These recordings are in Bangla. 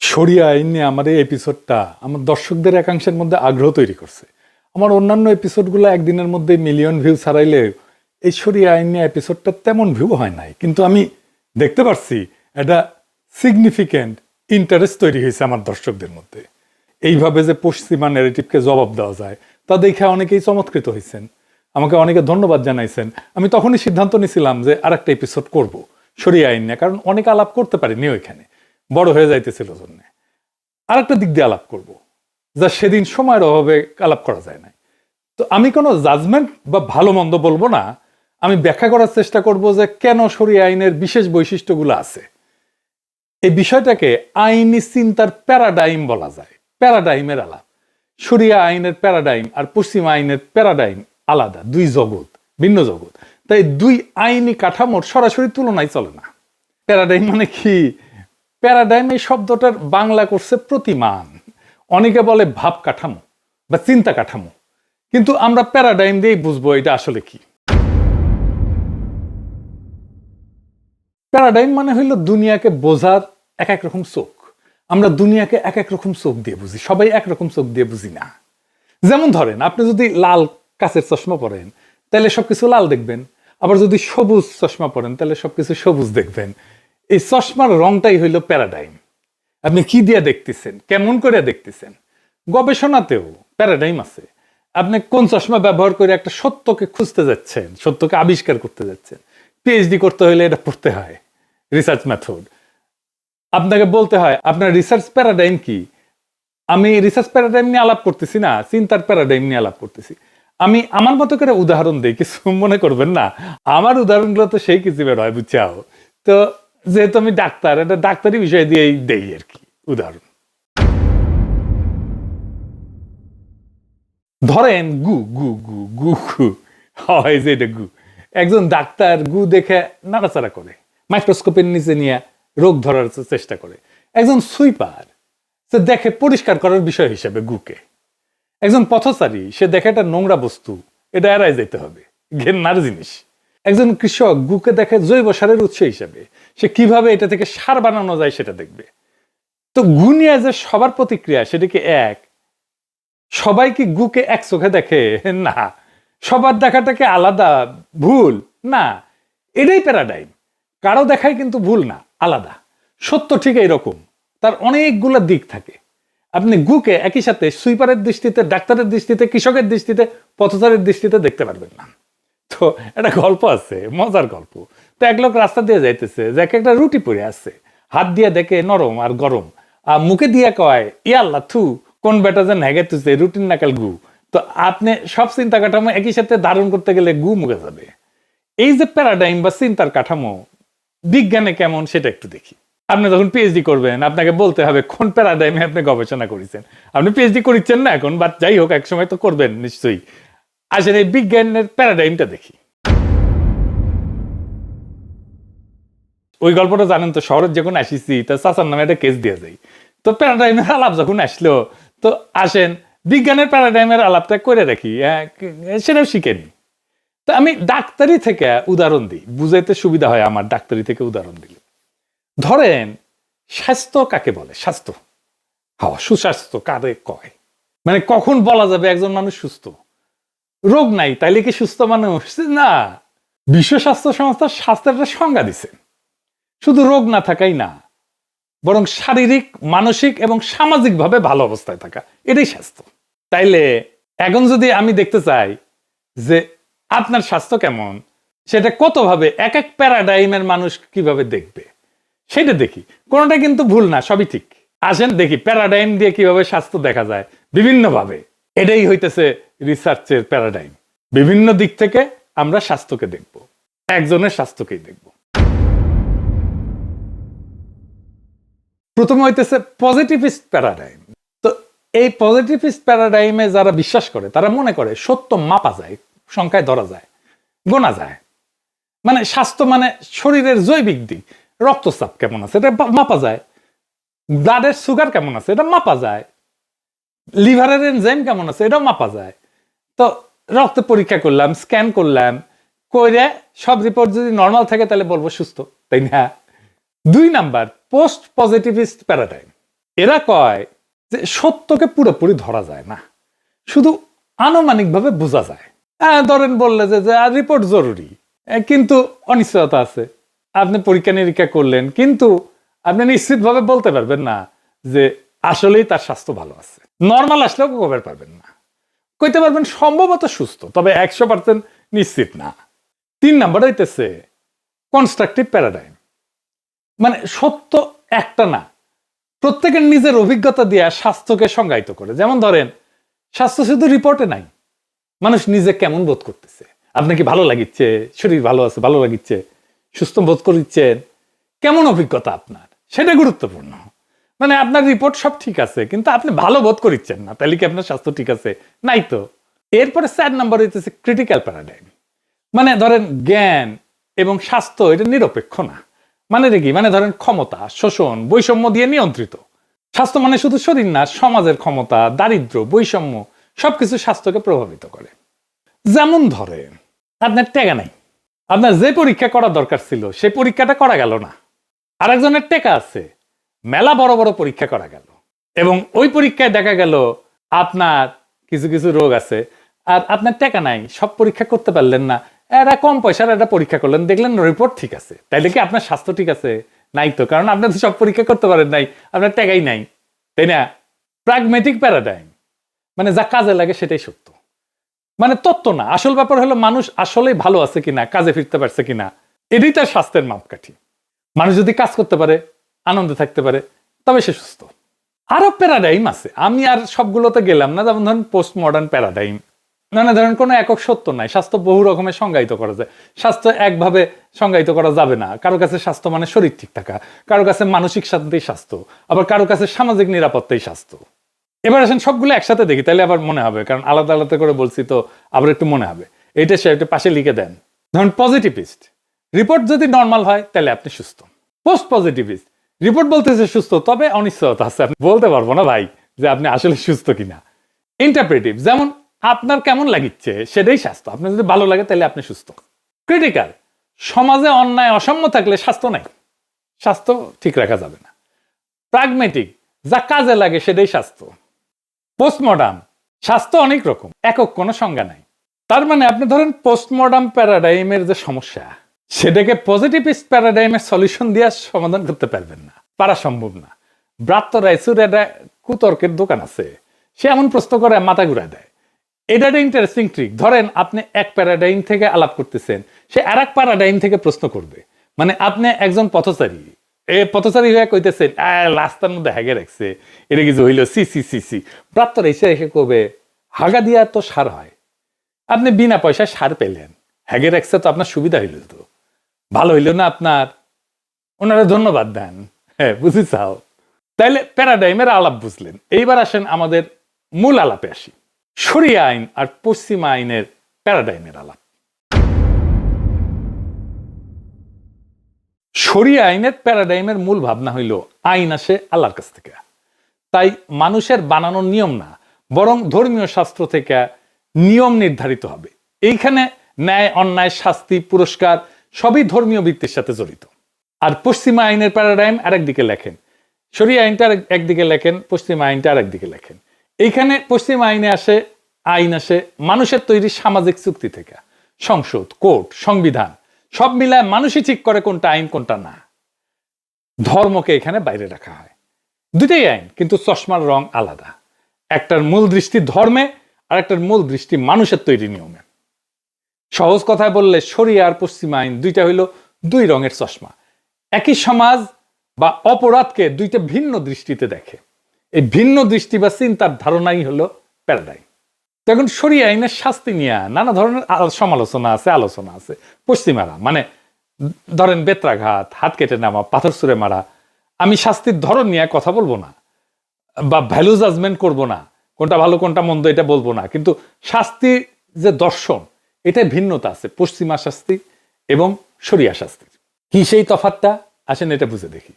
সরিয়া আইন নিয়ে আমার এই এপিসোডটা আমার দর্শকদের একাংশের মধ্যে আগ্রহ তৈরি করছে। আমার অন্যান্য এপিসোডগুলো একদিনের মধ্যে মিলিয়ন ভিউ ছাড়াইলে এই সরিয়া আইন নিয়ে এপিসোডটা তেমন ভিউ হয় নাই। কিন্তু আমি দেখতে পারছি এটা সিগনিফিক্যান্ট ইন্টারেস্ট তৈরি হয়েছে আমার দর্শকদের মধ্যে। এইভাবে যে পশ্চিমা ন্যারেটিভকে জবাব দেওয়া যায়, তা দেখে অনেকেই চমৎকৃত হয়েছেন। আমাকে অনেকে ধন্যবাদ জানাইছেন। আমি তখনই সিদ্ধান্ত নিয়েছিলাম যে আর একটা এপিসোড করব সরিয়া আইন নিয়ে কারণ অনেক আলাপ করতে পারিনি ওইখানে। বড় হয়ে যাইতেছিল জন্য। আর একটা দিক দিয়ে আলাপ করব, যা সেদিন সময়ের অভাবে আলাপ করা যায় না তো আমি কোনো জাজমেন্ট বা ভালো মন্দ বলব না, আমি ব্যাখ্যা করার চেষ্টা করব যে কেন সরিয়া আইনের বিশেষ বৈশিষ্ট্যগুলো আছে। এই বিষয়টাকে আইনি চিন্তার প্যারাডাইম বলা যায়, প্যারাডাইমের আলাপ। সরিয়া আইনের প্যারাডাইম আর পশ্চিম আইনের প্যারাডাইম আলাদা, দুই জগৎ, ভিন্ন জগৎ। তাই দুই আইনি কাঠামোর সরাসরি তুলনায় চলে না। প্যারাডাইম মানে কি? প্যারাডাইম এই শব্দটার বাংলা করছে প্রতিমান। অনেকে বলে ভাব কাঠামো বা চিন্তা কাঠামো। কিন্তু আমরা প্যারাডাইম দিয়েই বুঝব এটা আসলে কি। প্যারাডাইম মানে হইল দুনিয়াকে বোঝার এক এক রকম চোখ। আমরা দুনিয়াকে এক এক রকম চোখ দিয়ে বুঝি, সবাই একরকম চোখ দিয়ে বুঝি না। যেমন ধরেন, আপনি যদি লাল কাচের চশমা পরেন, তাহলে সবকিছু লাল দেখবেন। আবার যদি সবুজ চশমা পরেন, তাহলে সবকিছু সবুজ দেখবেন। এই চশমার রংটাই হইল প্যারাডাইম। আপনি কি দিয়ে দেখতেছেন? কেমন করে দেখতেছেন? গবেষণাতেও প্যারাডাইম আছে। আপনি কোন চশমা ব্যবহার করে একটা সত্যকে খুঁজতে যাচ্ছেন, সত্যকে আবিষ্কার করতে যাচ্ছেন? পিএইচডি করতে হলে এটা পড়তে হয় রিসার্চ মেথড আপনাকে বলতে হয়, আপনার রিসার্চ প্যারাডাইম কি? আমি রিসার্চ প্যারাডাইম নিয়ে আলাপ করতেছি না, চিন্তার প্যারাডাইম নিয়ে আলাপ করতেছি। আমি আমার মতো করে উদাহরণ দিই, কিছু মনে করবেন না। আমার উদাহরণগুলো তো সেই কিছু বের হয় বুঝছাও তো যেহেতু আমি ডাক্তার, এটা ডাক্তারি বিষয় দিয়েই দেই আর কি, উদাহরণ। ধরেন গু গু গু গু গু, হয় যে এটা গু। একজন ডাক্তার গু দেখে নাড়াচাড়া করে, মাইক্রোস্কোপের নিচে নিয়ে রোগ ধরার চেষ্টা করে। একজন সুইপার, সে দেখে পরিষ্কার করার বিষয় হিসেবে গুকে। একজন পথচারী, সে দেখে একটা নোংরা বস্তু, এটা এড়াই যেতে হবে, ঘেন্নার জিনিস। একজন কৃষক গুকে দেখে জৈব সারের উৎস হিসেবে সে কীভাবে এটা থেকে সার বানানো যায় সেটা দেখবে। তো গু নিয়ে যে সবার প্রতিক্রিয়া সেটা এক, সবাই কি গুকে এক চোখে দেখে? না, সবার দেখাটাকে আলাদা, ভুল? না, এটাই প্যারাডাইম কারও দেখাই কিন্তু ভুল না, আলাদা। সত্য ঠিক এইরকম, তার অনেকগুলো দিক থাকে। আপনি গুকে একই সাথে সুইপারের দৃষ্টিতে, ডাক্তারের দৃষ্টিতে, কৃষকের দৃষ্টিতে, পথচারের দৃষ্টিতে দেখতে পারবেন না। তো একটা গল্প আছে, মজার গল্প। তো এক লোক রাস্তা দিয়ে যাইতেছে, যে এক একটা রুটি পড়ে আছে। হাত দিয়ে দেখে নরম আর গরম। আর মুখে দিয়ে কয় ইয়াল্লা থু, কোন বেটা যে নেগে তুছে রুটিন নাকাল গু। তো আপনি সব চিন্তা কাঠামো একই সাথে ধারণ করতে গেলে গু মুখে যাবে। এই যে প্যারাডাইম বা চিন্তার কাঠামো, বিজ্ঞানে কেমন সেটা একটু দেখি। আপনি যখন পিএইচডি করবেন, আপনাকে বলতে হবে কোন প্যারাডাইমে আপনি গবেষণা করেছেন। আপনি পিএইচডি করিচ্ছেন না এখন বাট যাই হোক এক সময় তো করবেন নিশ্চয়ই। আসলে এই বিজ্ঞানের প্যারাডাইমটা দেখি। ওই গল্পটা জানেন তো শহরের যখন আসিছি, তা চাচার নামে একটা কেস দিয়ে যাই। তো প্যারাডাইমের আলাপ যখন আসলো, তো আসেন, বিজ্ঞানের প্যারাডাইমের আলাপটা করে রাখি সেটাও শিখেনি। তো আমি ডাক্তারি থেকে উদাহরণ দিই, বুঝাইতে সুবিধা হয় আমার ডাক্তারি থেকে উদাহরণ দিলে। ধরেন, স্বাস্থ্য কাকে বলে? স্বাস্থ্য। হওয়া, সুস্বাস্থ্য কারে কয়? মানে কখন বলা যাবে একজন মানুষ সুস্থ? রোগ নাই, তাইলে কি সুস্থ মানুষ? না। বিশ্ব স্বাস্থ্য সংস্থা স্বাস্থ্যের একটা সংজ্ঞা দিছে। শুধু রোগ না থাকাই না, বরং শারীরিক, মানসিক এবং সামাজিকভাবে ভালো অবস্থায় থাকা, এটাই স্বাস্থ্য। তাইলে এখন যদি আমি দেখতে চাই যে আপনার স্বাস্থ্য কেমন, সেটা কতভাবে, এক এক প্যারাডাইমের মানুষ কীভাবে দেখবে, সেটা দেখি। কোনোটা কিন্তু ভুল না, সবই ঠিক। আসেন দেখি, প্যারাডাইম দিয়ে কীভাবে স্বাস্থ্য দেখা যায়, বিভিন্নভাবে। এটাই হইতেছে রিসার্চের প্যারাডাইম বিভিন্ন দিক থেকে আমরা স্বাস্থ্যকে দেখব। একজনের স্বাস্থ্যকেই দেখব। প্রথমে হইতেছে পজিটিভিস্ট প্যারাডাইম তো এই পজিটিভিস্ট প্যারাডাইমে যারা বিশ্বাস করে, তারা মনে করে সত্য মাপা যায়, সংখ্যায় ধরা যায়, গোনা যায়। মানে স্বাস্থ্য মানে শরীরের জৈবিক দিক। রক্তচাপ কেমন আছে, এটা মাপা যায়। ব্লাডের সুগার কেমন আছে, এটা মাপা যায়। লিভারের এনজাইম কেমন আছে, এটাও মাপা যায়। তো রক্ত পরীক্ষা করলাম স্ক্যান করলাম করে সব রিপোর্ট যদি নর্মাল থাকে তাহলে বলব সুস্থ, তাই না? দুই নাম্বার পোস্ট পজিটিভিস্ট প্যারাডাইম এরা কয় যে সত্যকে পুরোপুরি ধরা যায় না, শুধু আনুমানিকভাবে বোঝা যায়। হ্যাঁ ধরেন বললে যে যে রিপোর্ট জরুরি কিন্তু অনিশ্চয়তা আছে, আপনি পরীক্ষা নিরীক্ষা করলেন, কিন্তু আপনি নিশ্চিতভাবে বলতে পারবেন না যে আসলেই তার স্বাস্থ্য ভালো আছে। নর্মাল আসলেও কবে পারবেন না। কইতে পারবেন সম্ভবত সুস্থ, তবে একশো পার্সেন্ট নিশ্চিত না। তিন নাম্বার হইতেছে কনস্ট্রাকটিভ প্যারাডাইম মানে সত্য একটা না। প্রত্যেকের নিজের অভিজ্ঞতা দিয়ে স্বাস্থ্যকে সংজ্ঞায়িত করে। যেমন ধরেন, স্বাস্থ্য শুধু রিপোর্টে নাই, মানুষ নিজে কেমন বোধ করতেছে? আপনার কি ভালো লাগিচ্ছে? শরীর ভালো আছে, ভালো লাগিচ্ছে, সুস্থ বোধ করছেন কেমন অভিজ্ঞতা আপনার? সেটা গুরুত্বপূর্ণ। মানে আপনার রিপোর্ট সব ঠিক আছে, কিন্তু আপনি ভালো বোধ করিচ্ছেন না, তাহলে কি আপনার স্বাস্থ্য ঠিক আছে? নাই তো। এরপরে চার নাম্বার হইতেছে ক্রিটিক্যাল প্যারাডাইম মানে ধরেন জ্ঞান এবং স্বাস্থ্য এটা নিরপেক্ষ না। মানে কি? মানে ধরেন ক্ষমতা, শোষণ, বৈষম্য দিয়ে নিয়ন্ত্রিত। স্বাস্থ্য মানে শুধু শরীর না, সমাজের ক্ষমতা, দারিদ্র, বৈষম্য, সবকিছু স্বাস্থ্যকে প্রভাবিত করে। যেমন ধরেন, আপনার টেকা নাই। আপনার যে পরীক্ষা করা দরকার ছিল সেই পরীক্ষাটা করা গেল না। আরেকজনের টেকা আছে। মেলা বড় বড় পরীক্ষা করা গেল। এবং ওই পরীক্ষায় দেখা গেল আপনার কিছু কিছু রোগ আছে আর আপনার টাকা নাই, সব পরীক্ষা করতে পারলেন না। এরা কম পয়সার একটা পরীক্ষা করলেন, দেখলেন রিপোর্ট ঠিক আছে। তাইলে কি আপনার স্বাস্থ্য ঠিক আছে? নাই তো, কারণ আপনার তো সব পরীক্ষা করতে পারেন নাই, আপনার টাকাই নাই। তাই না? প্রাগমেটিক প্যারাডাইম মানে যা কাজে লাগে সেটাই সত্য। মানে তত্ত্ব না, আসল ব্যাপার হলো মানুষ আসলেই ভালো আছে কিনা, কাজে ফিরতে পারছে কিনা, এটাই তার স্বাস্থ্যের মাপকাঠি। মানুষ যদি কাজ করতে পারে আনন্দে থাকতে পারে, তবে সে সুস্থ। আরও প্যারাডাইম আছে। আমি আর সবগুলোতে গেলাম না, যেমন ধরেন পোস্ট মডার্ন প্যারাডাইম মানে ধরেন কোনো একক সত্য নাই, স্বাস্থ্য বহু রকমের সংজ্ঞায়িত করা যায়। স্বাস্থ্য একভাবে সংজ্ঞায়িত করা যাবে না। কারও কাছে স্বাস্থ্য মানে শরীর ঠিক থাকা, কারও কাছে মানসিক শান্তি স্বাস্থ্য, আবার কারও কাছে সামাজিক নিরাপত্তাই স্বাস্থ্য। এবার আসেন সবগুলো একসাথে দেখি, তাহলে আবার মনে হবে, কারণ আলাদা আলাদা করে বলছি তো আবার একটু মনে হবে। এইটা সে একটু পাশে লিখে দেন। ধরুন পজিটিভিস্ট রিপোর্ট যদি নর্মাল হয়, তাহলে আপনি সুস্থ। পোস্ট পজিটিভিস্ট রিপোর্ট বলতেছে সুস্থ, তবে অনিশ্চয়তা আছে। আপনি বলতে পারব না ভাই যে আপনি আসলে সুস্থ কিনা। ইন্টারপ্রেটিভ যেমন আপনার কেমন লাগিচ্ছে সেটাই স্বাস্থ্য। আপনার যদি ভালো লাগে তাহলে আপনি সুস্থ। ক্রিটিক্যাল সমাজে অন্যায় অসাম্য থাকলে স্বাস্থ্য নাই। স্বাস্থ্য ঠিক রাখা যাবে না। প্রাগমেটিক যা কাজে লাগে সেটাই স্বাস্থ্য। পোস্টমডার্ন স্বাস্থ্য অনেক রকম, একক, কোনো সংজ্ঞা নাই। তার মানে আপনি ধরেন পোস্টমডার্ন প্যারাডাইমের যে সমস্যা সেটাকে পজিটিভ প্যারাডাইমের সলিউশন দিয়ে সমাধান করতে পারবেন না। পারা সম্ভব না। ব্রাত্য রাইসুর একটা কুতর্কের দোকান আছে। সে এমন প্রশ্ন করে মাথা ঘুরায় দেয়। এটা একটা ইন্টারেস্টিং ট্রিক ধরেন আপনি এক প্যারাডাইম থেকে আলাপ করতেছেন। সে আর এক প্যারাডাইম থেকে প্রশ্ন করবে। মানে আপনি একজন পথচারী। এ পথচারী হয়ে কইতেছেন "আহ, রাস্তার মধ্যে হ্যাগে রাখছে। এটা কিছু হইল সি সি সি সি। প্রাপ্তর এসে এসে কবে হাগা দিয়া তো সার হয়। আপনি বিনা পয়সায় সার পেলেন। হ্যাগে রাখছে তো আপনার সুবিধা হইল তো। ভালো হইল না আপনার? ওনারা ধন্যবাদ দেন। হ্যাঁ বুঝি চাও? তাইলে প্যারাডাইমের আলাপ বুঝলেন। এইবার আসেন আমাদের মূল আলাপে আসি। সরিয়া আইন আর পশ্চিমা আইনের প্যারাডাইমের আলাপ। শরিয়া আইনের প্যারাডাইমের মূল ভাবনা হইল, আইন আসে আল্লাহর কাছ থেকে। তাই মানুষের বানানোর নিয়ম না, বরং ধর্মীয় শাস্ত্র থেকে নিয়ম নির্ধারিত হবে। এইখানে ন্যায়, অন্যায়, শাস্তি, পুরস্কার সবই ধর্মীয় বৃত্তির সাথে জড়িত। আর পশ্চিমা আইনের প্যারাডাইম আরেকদিকে লেখেন। শরিয়া আইনটা একদিকে লেখেন, পশ্চিমা আইনটা আরেকদিকে লেখেন। এইখানে পশ্চিম আইনে আসে, আইন আসে মানুষের তৈরি সামাজিক চুক্তি থেকে। সংসদ, কোর্ট, সংবিধান, সব মিলায় মানুষই ঠিক করে কোনটা আইন, কোনটা না। ধর্মকে এখানে বাইরে রাখা হয়। দুটাই আইন, কিন্তু চশমার রং আলাদা। একটার মূল দৃষ্টি ধর্মে আর একটার মূল দৃষ্টি মানুষের তৈরি নিয়মে। সহজ কথায় বললে শরিয়া আর পশ্চিমা আইন দুইটা হইল দুই রঙের চশমা। একই সমাজ বা অপরাধকে দুইটা ভিন্ন দৃষ্টিতে দেখে। এই ভিন্ন দৃষ্টি বা চিন্তার ধারণাই হলো প্যারাডাইম। তো এখন সরিয়ে আইনের শাস্তি নিয়ে নানা ধরনের সমালোচনা আছে, আলোচনা আছে। পশ্চিমারা মানে ধরেন বেত্রাঘাত, হাত কেটে নেওয়া, পাথর সুরে মারা, আমি শাস্তির ধরন নিয়ে কথা বলব না বা ভ্যালু জাজমেন্ট করব না। কোনটা ভালো, কোনটা মন্দ এটা বলব না। কিন্তু শাস্তির যে দর্শন এটা ভিন্নতা আছে, পশ্চিমা শাস্তি এবং সরিয়া শাস্তির কি সেই তফাতটা আসেন এটা বুঝে দেখি।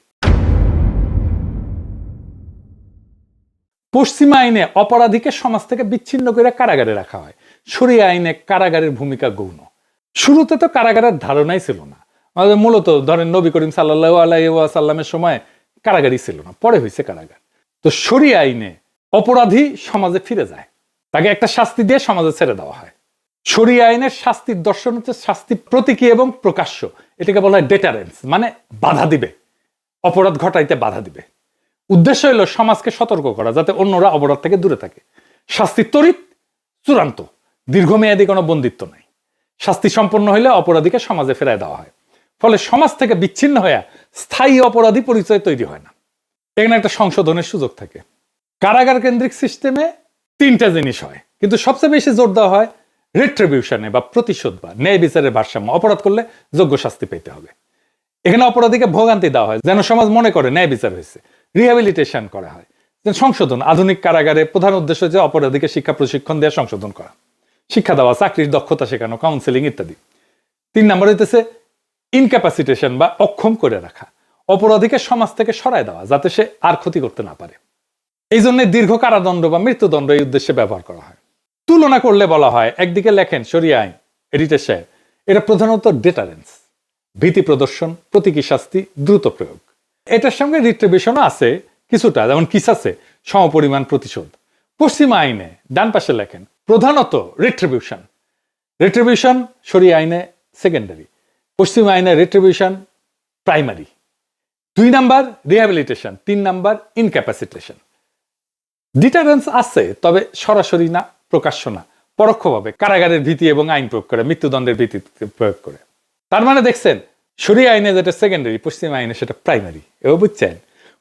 পশ্চিমা আইনে অপরাধীকে সমাজ থেকে বিচ্ছিন্ন করে কারাগারে রাখা হয়। সরিয়া আইনে কারাগারের ভূমিকা গৌণ। শুরুতে তো কারাগারের ধারণাই ছিল না। আমাদের মূলত ধরেন নবী করিম সাল্লাহ আলাইসাল্লামের সময় কারাগারই ছিল না, পরে হয়েছে কারাগার। তো সরিয়া আইনে অপরাধী সমাজে ফিরে যায়। তাকে একটা শাস্তি দিয়ে সমাজে ছেড়ে দেওয়া হয়। সরিয়া আইনের শাস্তির দর্শন হচ্ছে শাস্তি প্রতীকী এবং প্রকাশ্য। এটাকে বলা হয় ডেটারেন্স মানে বাধা দিবে। অপরাধ ঘটাইতে বাধা দিবে। উদ্দেশ্য হলো সমাজকে সতর্ক করা, যাতে অন্যরা অপরাধ থেকে দূরে থাকে। শাস্তি তরিত চূড়ান্ত, দীর্ঘমেয়াদী কোনো বন্দিত্ব নাই। শাস্তি সম্পন্ন হইলে অপরাধীকে সমাজে ফেরায় দেওয়া হয়। ফলে সমাজ থেকে বিচ্ছিন্ন হয়ে স্থায়ী অপরাধী পরিচয় তৈরি হয় না। এখানে একটা সংশোধনের সুযোগ থাকে। কারাগার কেন্দ্রিক সিস্টেমে তিনটা জিনিস হয়, কিন্তু সবচেয়ে বেশি জোর দেওয়া হয় রিট্রিবিউশনে বা প্রতিশোধ বা ন্যায় বিচারের ভারসাম্য, অপরাধ করলে যোগ্য শাস্তি পেতে হবে। এখানে অপরাধীকে ভোগান্তি দেওয়া হয়, যেন সমাজ মনে করে ন্যায় বিচার হয়েছে রিহ্যাবিলিটেশন করা হয়। সংশোধন, আধুনিক কারাগারে প্রধান উদ্দেশ্য যে অপরাধীকে শিক্ষা প্রশিক্ষণ দেওয়া, সংশোধন করা। শিক্ষা দেওয়া, চাকরির দক্ষতা শেখানো কাউন্সেলিং ইত্যাদি। তিন নম্বর হইতেছে ইনক্যাপাসিটেশন বা অক্ষম করে রাখা, অপরাধীকে সমাজ থেকে সরায় দেওয়া, যাতে সে আর ক্ষতি করতে না পারে। এই জন্য দীর্ঘ কারাদণ্ড বা মৃত্যুদণ্ড এই উদ্দেশ্যে ব্যবহার করা হয়। তুলনা করলে বলা হয়, একদিকে লেখেন সরিয়া আইন, এডিটার সাহেব এটা প্রধানত ডেটারেন্স ভীতি প্রদর্শন, প্রতীকী শাস্তি, দ্রুত প্রয়োগ। এটার সঙ্গে রিট্রিবিউশনও আছে কিছুটা, যেমন কিসাসে সমপরিমাণ প্রতিশোধ। পশ্চিমা আইনে ডান পাশে লেখেন, প্রধানত রিট্রিবিউশন রিট্রিবিউশন সরিয়া আইনে সেকেন্ডারি পশ্চিম আইনে রিট্রিবিউশন প্রাইমারি দুই নাম্বার রিহ্যাবিলিটেশন তিন নাম্বার ইনক্যাপাসিটেশন ডিটারেন্স আছে, তবে সরাসরি না প্রকাশ্য না, পরোক্ষভাবে কারাগারের ভীতি এবং আইন প্রয়োগ করে, মৃত্যুদণ্ডের ভীতি প্রয়োগ করে। তার মানে দেখছেন সরিয়া আইনে যেটা সেকেন্ডারি পশ্চিম আইনে সেটা প্রাইমারি এও বুঝছেন?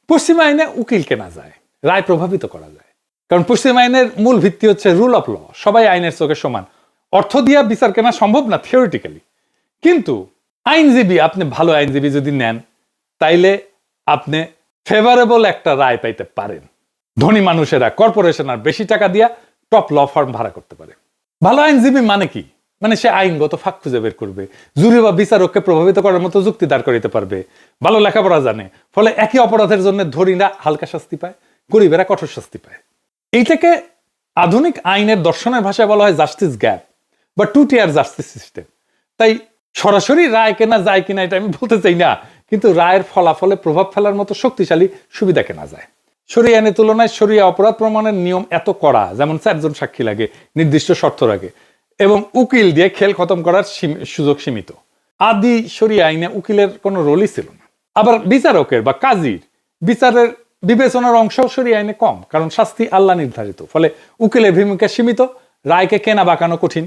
পশ্চিম আইনে উকিল কেনা যায়, রায় প্রভাবিত করা যায়। কারণ পশ্চিম আইনের মূল ভিত্তি হচ্ছে রুল অফ ল সবাই আইনের চোখে সমান। অর্থ দিয়া বিচার কেনা সম্ভব না থিওরিটিক্যালি কিন্তু আইনজীবী, আপনি ভালো আইনজীবী যদি নেন, তাইলে আপনি ফেভারেবল একটা রায় পাইতে পারেন। ধনী মানুষেরা কর্পোরেশন আর বেশি টাকা দিয়া টপ ল ফার্ম ভাড়া করতে পারে। ভালো আইনজীবী মানে কি? মানে সে আইনগত ফাঁক খুঁজে বের করবে, জুরি বা বিচারককে প্রভাবিত করার মতো যুক্তি দাঁড় করিতে পারবে। ভালো লেখাপড়া জানে, ফলে একই অপরাধের জন্য ধনীরা হালকা শাস্তি পায়, গরিবেরা কঠোর শাস্তি পায়। এইটাকে আধুনিক আইনের দর্শনের ভাষায় বলা হয় জাস্টিস গ্যাপ বা টু টিয়ার জাস্টিস সিস্টেম তাই সরাসরি রায় কেনা যায় কিনা এটা আমি বলতে চাই না, কিন্তু রায়ের ফলাফলে প্রভাব ফেলার মতো শক্তিশালী সুবিধা কেনা যায়। সরিয়া আইনের তুলনায় সরিয়া অপরাধ প্রমাণের নিয়ম এত কড়া, যেমন চারজন সাক্ষী লাগে, নির্দিষ্ট শর্ত রাখে এবং উকিল দিয়ে খেল খতম করার সুযোগ সীমিত। আদি সরিয়া আইনে উকিলের কোনো রোলই ছিল না। আবার বিচারকের বা কাজীর বিচারের বিবেচনার অংশ সরিয়া আইনে কম, কারণ শাস্তি আল্লাহ নির্ধারিত। ফলে উকিলের ভূমিকা সীমিত, রায়কে কেনা বাঁকানো কঠিন।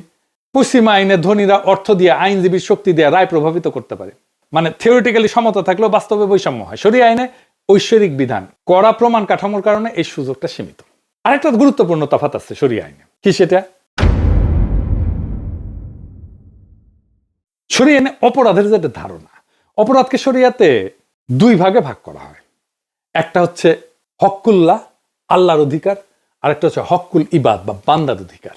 পশ্চিমা আইনে ধনীরা অর্থ দিয়ে আইনজীবীর শক্তি দিয়ে রায় প্রভাবিত করতে পারে। মানে থিওরিটিক্যালি সমতা থাকলেও বাস্তবে বৈষম্য হয়। সরিয়া আইনে ঐশ্বরিক বিধান, কড়া প্রমাণ কাঠামোর কারণে এই সুযোগটা সীমিত। আরেকটা গুরুত্বপূর্ণ তফাত আছে সরিয়া আইনে। কি সেটা? সরিয়া অপরাধের যেটা ধারণা, অপরাধকে সরিয়াতে দুই ভাগে ভাগ করা হয়। একটা হচ্ছে হকুল্লাহ, আল্লাহর অধিকার আর একটা হচ্ছে হকুল ইবাদ বা বান্দার অধিকার।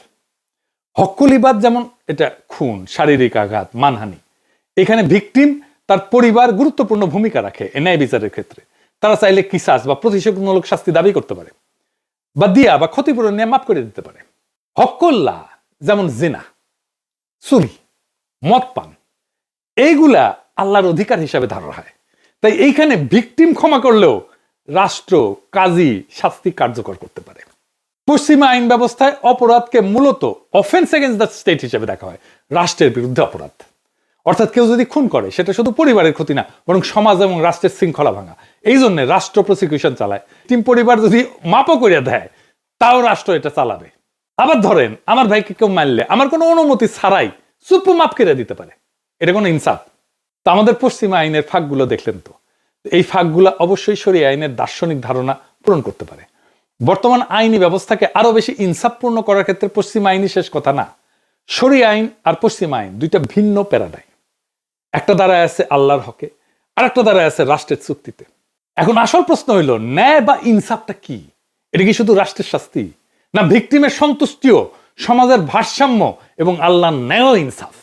হকুল ইবাদ যেমন এটা খুন, শারীরিক আঘাত, মানহানি, এখানে ভিকটিম তার পরিবার গুরুত্বপূর্ণ ভূমিকা রাখে এ ন্যায় বিচারের ক্ষেত্রে। তারা চাইলে কিসাস বা প্রতিশোধমূলক শাস্তি দাবি করতে পারে বা দিয়া বা ক্ষতিপূরণ নিয়ে মাফ করে দিতে পারে। হকুল্লাহ যেমন জিনা, চুরি মদ পান এইগুলা আল্লাহর অধিকার হিসাবে ধরা হয়। তাই এইখানে ভিকটিম ক্ষমা করলেও রাষ্ট্র, কাজী শাস্তি কার্যকর করতে পারে। পশ্চিমা আইন ব্যবস্থায় অপরাধকে মূলত অফেন্স এগেন্স্ট দ্য স্টেট হিসেবে দেখা হয়, রাষ্ট্রের বিরুদ্ধে অপরাধ। অর্থাৎ কেউ যদি খুন করে, সেটা শুধু পরিবারের ক্ষতি না, বরং সমাজ এবং রাষ্ট্রের শৃঙ্খলা ভাঙা। এই জন্য রাষ্ট্র প্রসিকিউশন চালায়। টিম পরিবার যদি মাপও করিয়া দেয়, তাও রাষ্ট্র এটা চালাবে। আবার ধরেন, আমার ভাইকে কেউ মারলে, আমার কোনো অনুমতি ছাড়াই চুপ মাপ করে দিতে পারে। এটা কোনো ইনসাফ। তা আমাদের পশ্চিমা আইনের ফাঁকগুলো দেখলেন তো। এই ফাঁকগুলো অবশ্যই সরিয়ে আইনের দার্শনিক ধারণা পূরণ করতে পারে। বর্তমান আইনি ব্যবস্থাকে আরও বেশি ইনসাফপূর্ণ করার ক্ষেত্রে পশ্চিম আইনই শেষ কথা না। সরি আইন আর পশ্চিম আইন দুইটা ভিন্ন প্যারাডাইম। একটা দ্বারায় আছে আল্লাহর হকে আর একটা দ্বারায় আছে রাষ্ট্রের চুক্তিতে। এখন আসল প্রশ্ন হইল, ন্যায় বা ইনসাফটা কি? এটা কি শুধু রাষ্ট্রের শাস্তি, না ভিকটিমের সন্তুষ্টিও সমাজের ভারসাম্য এবং আল্লাহর ন্যায় ইনসাফ?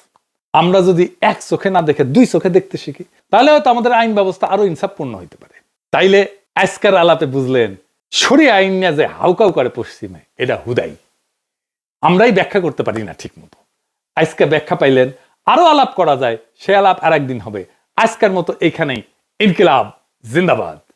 আমরা যদি এক চোখে না দেখে দুই চোখে দেখতে শিখি, তাহলে হয়তো আমাদের আইন ব্যবস্থা আরও ইনসাফপূর্ণ হইতে পারে। তাইলে আজকের আলাপে বুঝলেন সরি আইন নিয়ে যে হাউকাউ করে পশ্চিমে, এটা হুদাই। আমরাই ব্যাখ্যা করতে পারি না ঠিক মতো আজকে ব্যাখ্যা পাইলেন আরও আলাপ করা যায় সে আলাপ আর একদিন হবে। আজকের মতো এখানেই। ইনকিলাব জিন্দাবাদ।